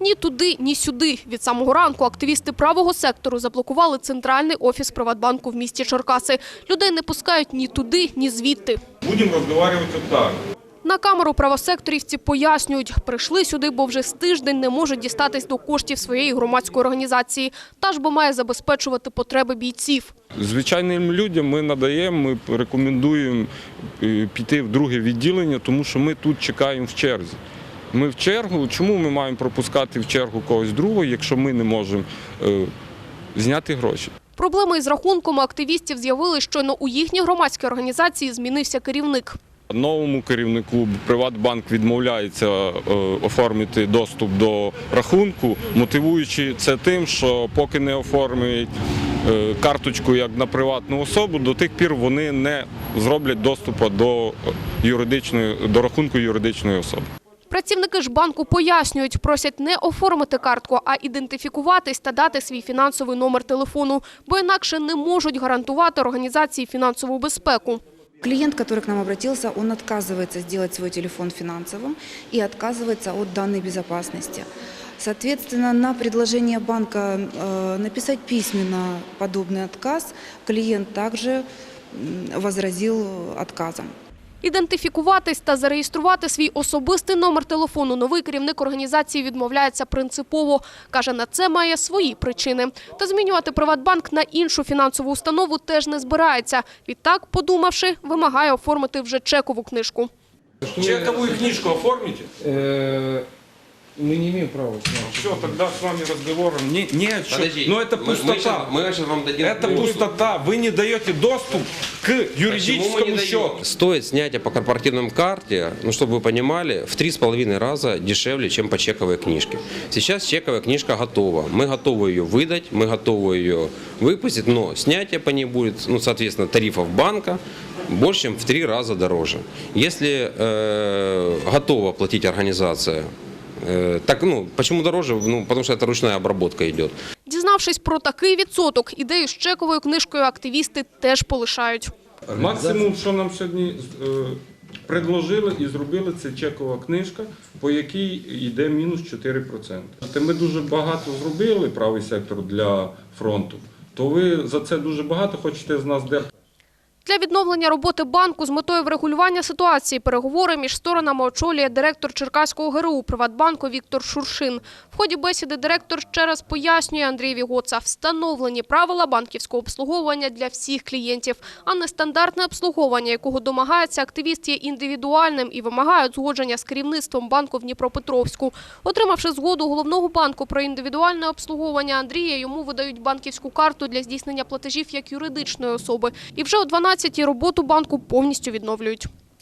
Ні туди, ні сюди. Від самого ранку активісти правого сектору заблокували центральний офіс Приватбанку в місті Черкаси. Людей не пускають ні туди, ні звідти. Будем разговаривать вот так. На камеру правосекторівці пояснюють, прийшли сюди, бо вже з тиждень не можуть дістатись до коштів своєї громадської організації. Та ж бо має забезпечувати потреби бійців. Звичайним людям ми надаємо, ми рекомендуємо е, піти в друге відділення, тому що ми тут чекаємо в черзі. Ми в чергу. Чому ми маємо пропускати в чергу когось другого, якщо ми не можемо е, зняти гроші? Проблеми із рахунком активістів з'явилися, щойно у їхній громадській організації змінився керівник. Новому керівнику Приватбанк відмовляється е, оформити доступ до рахунку, мотивуючи це тим, що поки не оформлюють е, карточку як на приватну особу, до тих пір вони не зроблять доступу до юридичної до рахунку юридичної особи. Працівники ж банку пояснюють, просять не оформити картку, а ідентифікуватись та дати свій фінансовий номер телефону, бо інакше не можуть гарантувати організації фінансову безпеку. Клиент, который к нам обратился, он отказывается сделать свой телефон финансовым и отказывается от данной безопасности. Соответственно, на предложение банка э, написать письменно подобный отказ клиент также м, возразил отказом. Ідентифікуватись та зареєструвати свій особистий номер телефону новий керівник організації відмовляється принципово. Каже, на це має свої причини. Та змінювати Приватбанк на іншу фінансову установу теж не збирається. Відтак, подумавши, вимагає оформити вже чекову книжку. Чекову книжку оформите? Мы не имеем права. Все, тогда с вами разговор не, не о чем. Подожди, Но это мы- пустота. Мы, сейчас, мы сейчас вам дадим... Это Ну, пустота. Вы не даете доступ к мы юридическому счету. Стоит снятие по корпоративной карте, ну, чтобы вы понимали, в три с половиной раза дешевле, чем по чековой книжке. Сейчас чековая книжка готова. Мы готовы ее выдать, мы готовы ее выпустить, но снятие по ней будет, ну, соответственно, тарифов банка больше, чем в три раза дороже. Если э, готова платить организация, так, ну, почему дороже? Ну, потому что это ручная обработка идет. Дізнавшись про такий відсоток, ідею з чековою книжкою активісти теж полишають. Максимум, що нам сьогодні е, предложили і зробили, це чекова книжка, по якій йде мінус 4%. Те Ми дуже багато зробили правий сектор для фронту. То ви за це дуже багато хочете з нас дерти. Відновлення роботи банку з метою врегулювання ситуації переговори між сторонами очолює директор Черкаського ГРУ Приватбанку Віктор Шуршин. В ході бесіди директор ще раз пояснює Андрієві Гоца встановлені правила банківського обслуговування для всіх клієнтів, а не стандартне обслуговування, якого домагається активіст, є індивідуальним і вимагають згодження з керівництвом банку в Дніпропетровську. Отримавши згоду головного банку про індивідуальне обслуговування Андрія, йому видають банківську карту для здійснення платежів як юридичної особи. І вже о 12-й роботу банку повністю відновлюють.